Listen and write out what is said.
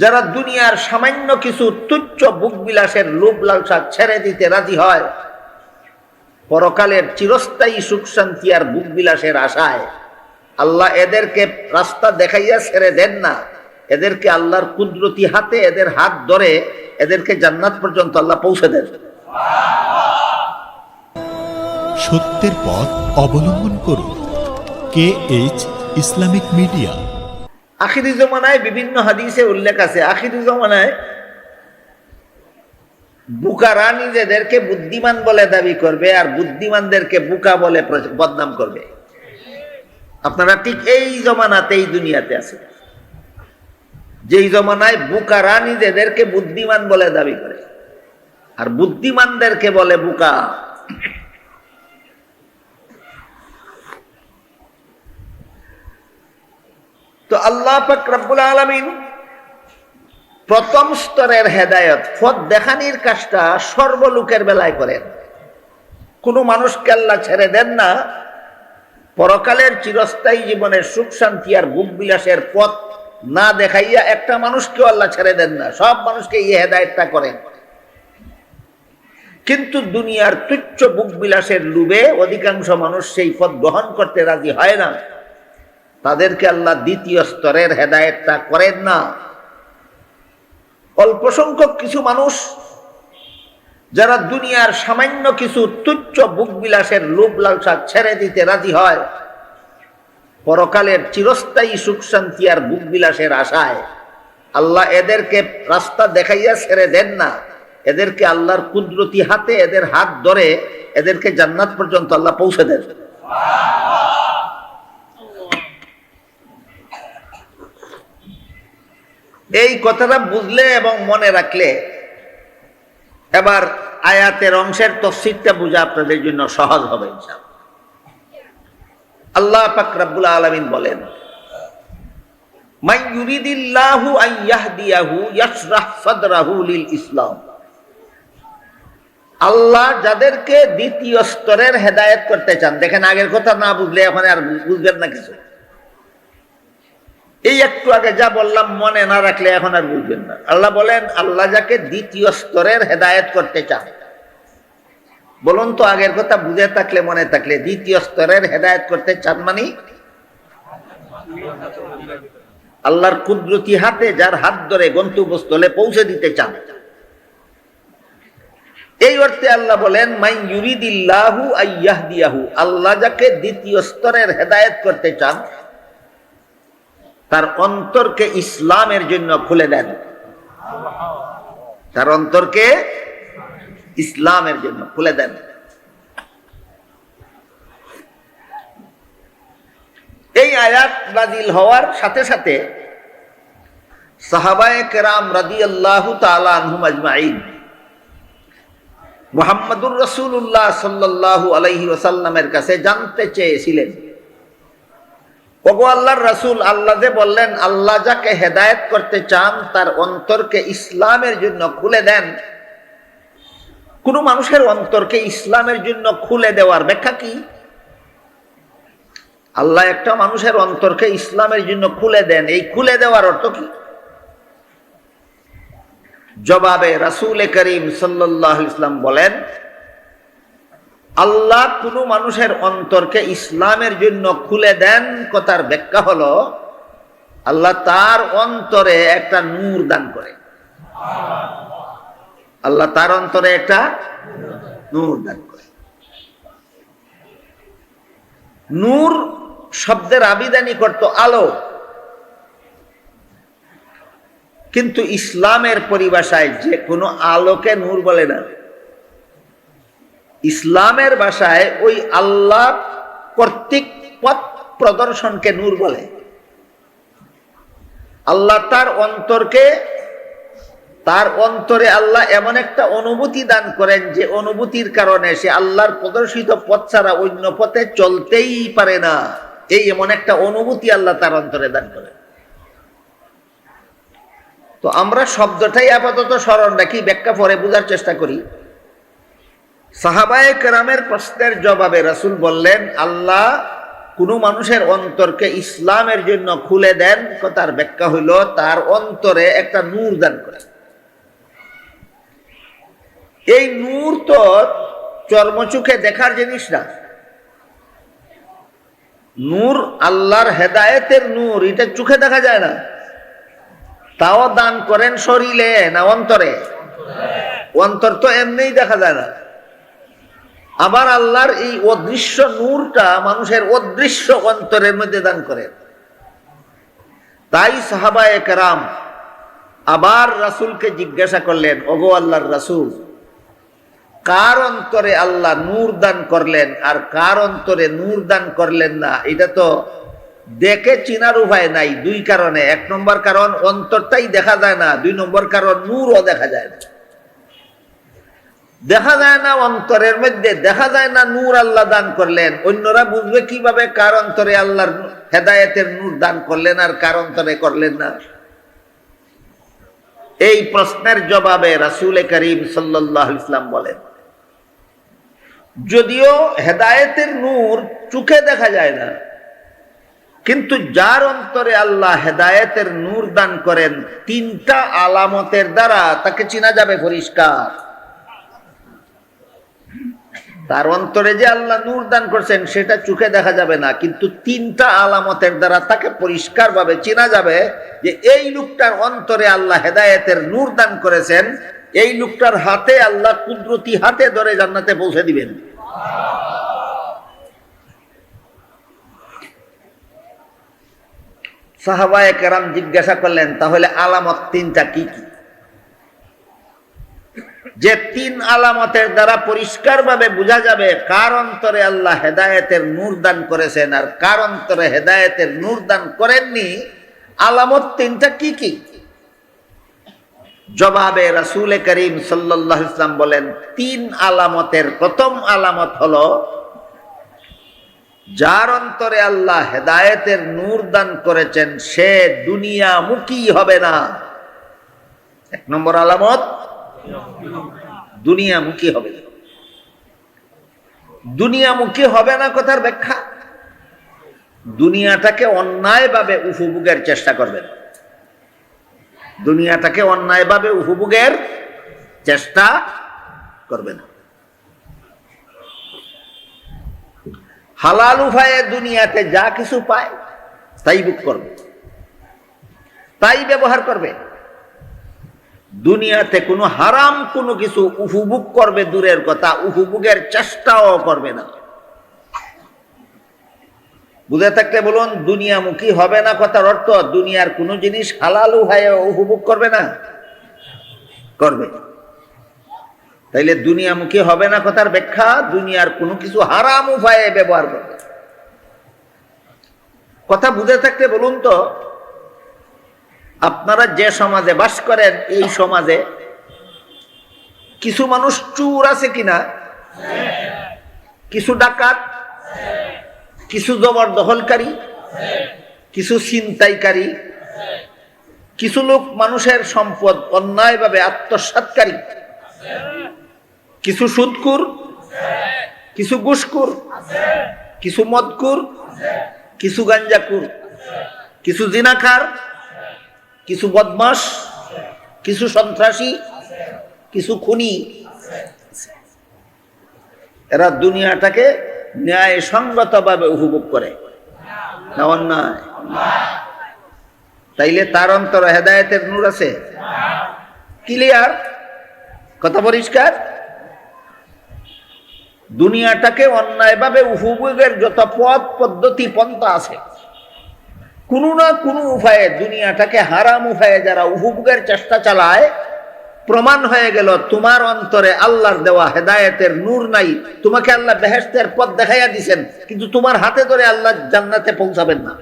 যারা দুনিয়ার সামান্য কিছু তুচ্ছ বুক বিলাসের লোভ লালসা ছেড়ে দিতে রাজি হয়, পরকালের চিরস্থায়ী সুখ শান্তি আর বুক বিলাসের আশায়। আল্লাহ এদেরকে রাস্তা দেখাইয়া ছেড়ে দেন না। এদেরকে আল্লাহর কুদরতি হাতে এদের হাত ধরে এদেরকে জান্নাত পর্যন্ত আল্লাহ পৌঁছে দেন। সত্যের পথ অবলম্বন করুন। K H Islamic media. আখিরি জমানায় বিভিন্ন হাদিসে উল্লেখ আছে। আখিরি জমানায় বুকারা নিজেদেরকে বুদ্ধিমান বলে দাবি করবে আর বুদ্ধিমানদেরকে বুকা বলে বদনাম করবে। আপনারা ঠিক এই জমানাতে, এই দুনিয়াতে আছে যেই জমানায় বুকারা নিজেদেরকে বুদ্ধিমান বলে দাবি করে। আর বুদ্ধিমানদেরকে বলে বুকা। তো আল্লাহ পাক রব্বুল আলমিন প্রথম স্তরের হেদায়ত ফদ দেখানির কাজটা সর্বলোকের বেলায় করেন। কোনো মানুষকে আল্লাহ ছেড়ে দেন না। পরকালের চিরস্থায়ী জীবনের সুখ, শান্তি আর বুক বিলাসের পথ না দেখাইয়া একটা মানুষকেও আল্লাহ ছেড়ে দেন না। সব মানুষকে এই হেদায়তটা করেন। কিন্তু দুনিয়ার তুচ্ছ বুক বিলাসের লুবে অধিকাংশ মানুষ সেই পথ গ্রহণ করতে রাজি হয় না। তাদেরকে আল্লাহ দ্বিতীয় স্তরের হেদায়েতটা করেন না। অল্প সংখ্যক কিছু মানুষ যারা দুনিয়ার সামান্য কিছু তুচ্ছ বুক বিলাসের লোভ লালসা ছেড়ে দিতে রাজি হয়, পরকালের চিরস্থায়ী সুখ শান্তি আর বুক বিলাসের আশায়। আল্লাহ এদেরকে রাস্তা দেখাইয়া ছেড়ে দেন না। এদেরকে আল্লাহর কুদরতি হাতে এদের হাত ধরে এদেরকে জান্নাত পর্যন্ত আল্লাহ পৌঁছে দেন। এই কথাটা বুঝলে এবং মনে রাখলে এবার আয়াতের অংশের তফসিরটা বোঝা আপনাদের জন্য সহজ হবে। আল্লাহ পাক রাব্বুল আলামিন বলেন ইসলাম আল্লাহ যাদেরকে দ্বিতীয় স্তরের হেদায়েত করতে চান, দেখেন আগের কথা না বুঝলে এখন আর বুঝবেন না কিছু এই একটু আগে যা বললাম মনে না রাখলে এখন আর বুঝবেন না। আল্লাহ বলেন, আল্লাহ যাকে দ্বিতীয় স্তরের হেদায়েত করতে চান। বলুন তো, আগের কথা বুঝে থাকলে, মনে থাকলে, দ্বিতীয় স্তরের হেদায়েত করতে চান মানে? আল্লাহর কুদরতি হাতে যার হাত ধরে গন্তব্যস্থলে পৌঁছে দিতে চান। এই অর্থে আল্লাহ বলেন মাই আল্লাহ যাকে দ্বিতীয় স্তরের হেদায়ত করতে চান তার অন্তরকে ইসলামের জন্য খুলে দেন। তার অন্তরকে ইসলামের জন্য খুলে দেন। এই আয়াত নাজিল হওয়ার সাথে সাথে সাহাবায়ে কেরাম রাদি আল্লাহ আলাইহি ওসাল্লামের কাছে জানতে চেয়েছিলেন ওগো আল্লাহর রাসূল, আল্লাহ যে বললেন, আল্লাহ যাকে হেদায়েত করতে চান, তার অন্তরকে ইসলামের জন্য খুলে দেন। কোন মানুষের অন্তরকে ইসলামের জন্য খুলে দেওয়ার ব্যাখ্যা কি? আল্লাহ একটা মানুষের অন্তরকে ইসলামের জন্য খুলে দেন। এই খুলে দেওয়ার অর্থ কি? জবাবে রাসূল করিম আলাইহি ইসলাম বলেন আল্লাহ কোনো মানুষের অন্তরকে ইসলামের জন্য খুলে দেন কথার ব্যাখ্যা হলো, আল্লাহ তার অন্তরে একটা নূর দান করে। আল্লাহ তার অন্তরে একটা নূর দান করে। নূর শব্দের আবিদানি করত আলো। কিন্তু ইসলামের পরিভাষায় যে কোনো আলোকে নূর বলে না। ইসলামের ভাষায় ওই আল্লাহ কর্তৃক পথ প্রদর্শনকে নূর বলে। আল্লাহ তার অন্তরকে, তার অন্তরে আল্লাহ এমন একটা অনুভূতি দান করেন যে অনুভূতির কারণে সে আল্লাহর প্রদর্শিত পথ ছাড়া অন্য পথে চলতেই পারে না। এই এমন একটা অনুভূতি আল্লাহ তার অন্তরে দান করেন। তো আমরা শব্দটাই আপাতত স্মরণ রাখি, ব্যাখ্যা পরে বোঝার চেষ্টা করি। সাহাবায়ে কেরামের প্রশ্নের জবাবে রাসুল বললেন, আল্লাহ কোনো মানুষের অন্তরকে ইসলামের জন্য খুলে দেন। তার ব্যাখ্যা হইল, তার অন্তরে একটা নূর দান করে এই নূর তো চর্মচোখে দেখার জিনিস না। নূর আল্লাহর হেদায়েতের নূর, এটা চোখে দেখা যায় না। তাও দান করেন শরীরে না অন্তরে? অন্তর তো এমনিই দেখা যায় না। আবার আল্লাহর এই অদৃশ্য নূরটা মানুষের অদৃশ্য অন্তরের মধ্যে দান করেন তাই সাহাবায়ে কেরাম আবার রাসূলকে জিজ্ঞাসা করলেন, ওগো আল্লাহর রাসূল, কার অন্তরে আল্লাহ নূর দান করলেন আর কার অন্তরে নূর দান করলেন না? এটা তো দেখে চিনার উপায় নাই। দুই কারণে। এক নম্বর কারণ, অন্তরটাই দেখা যায় না। দুই নম্বর কারণ, নূরও দেখা যায় না। দেখা যায় না অন্তরের মধ্যে, দেখা যায় না নূর আল্লাহ দান করলেন। অন্যরা বুঝবে কীভাবে কার অন্তরে আল্লাহর হেদায়েতের নূর দান করলেন আর কার অন্তরে করলেন না। এই প্রশ্নের জবাবে রাসুল করিম সাল্লাহ ইসলাম বলেন, যদিও হেদায়েতের নূর চোখে দেখা যায় না, কিন্তু যার অন্তরে আল্লাহ হেদায়েতের নূর দান করেন, তিনটা আলামতের দ্বারা তাকে চিনা যাবে পরিষ্কার। তার অন্তরে যে আল্লাহ নূর দান করছেন, সেটা চোখে দেখা যাবে না। কিন্তু তিনটা আলামতের দ্বারা তাকে পরিষ্কার ভাবে চেনা যাবে যে এই লোকটার অন্তরে আল্লাহ হেদায়েতের নূর দান করেছেন, এই লোকটার হাতে আল্লাহ কুদরতি হাতে ধরে জান্নাতে পৌঁছে দিবেন। সাহাবায়ে কেরাম জিজ্ঞাসা করলেন, তাহলে আলামত তিনটা কি কি? যে তিন আলামতের দ্বারা পরিষ্কারভাবে বোঝা যাবে কার অন্তরে আল্লাহ হেদায়েতের নূর দান করেছেন আর কার অন্তরে হেদায়েতের নূর দান করেননি, আলামত তিনটা কি কি? জবাবে রাসুল করিম সাল্লাহ ইসলাম বলেন, তিন আলামতের প্রথম আলামত হলো, যার অন্তরে আল্লাহ হেদায়েতের নূর দান করেছেন, সে দুনিয়া দুনিয়ামুখী হবে না। এক নম্বর আলামত দুনিয়ামুখী হবে দুনিয়ামুখী হবে না কথার ব্যাখ্যা। দুনিয়াটাকে অন্যায়ভাবে উপভোগের চেষ্টা করবেন দুনিয়াটাকে অন্যায়ভাবে উপভোগের চেষ্টা করবেন হালাল উপায়ে দুনিয়াতে যা কিছু পায়, তাই বুক করবে। তাই ব্যবহার করবে। দুনিয়াতে কোনো হারাম কোনো কিছু উপভোগ করবে দূরের কথা, উপভোগের চেষ্টাও করবে না। বুঝে থাকতে বলুন, দুনিয়ামুখী হবে না কথার অর্থ, দুনিয়ার কোনো জিনিস হালাল উহায় উপভোগ করবে না? করবে। তাইলে দুনিয়ামুখী হবে না কথার ব্যাখ্যা, দুনিয়ার কোনো কিছু হারাম উপায়ে ব্যবহার করবে। কথা বুঝে থাকতে বলুন তো আপনারা যে সমাজে বাস করেন, এই সমাজে কিছু মানুষ চুর আছে কিনা? কিছু ডাকাত? কিছু জবরদখলকারী? কিছু ছিনতাইকারী? কিছু লোক মানুষের সম্পদ অন্যায়ভাবে আত্মসাতকারী কিছু সুদকুর কিছু ঘুষকুর কিছু মদকুর কিছু গাঞ্জাকুর কিছু জিনাখার? কিছু বদমাস কিছু সন্ত্রাসী, কিছু খুনি। এরা দুনিয়াটাকে ন্যায় সঙ্গতভাবে উপভোগ করে। না অন্যায়? তাইলে তার অন্তর হেদায়তের নূর আছে? ক্লিয়ার কথা পরিষ্কার? দুনিয়াটাকে অন্যায়ভাবে উপভোগের যত পথ, পদ্ধতি, পন্থা আছে কোনো না কোনো উপায়ে দুনিয়াটাকে হারাম উপায়ে যারা উপভোগের চেষ্টা চালায়, প্রমাণ হয়ে গেল তোমার অন্তরে আল্লাহর দেওয়া হেদায়েতের নূর নাই। তোমাকে আল্লাহ বেহেস্তের পথ দেখাইয়া দিছেন, কিন্তু তোমার হাতে ধরে আল্লাহ জান্নাতে পৌঁছাবেন না।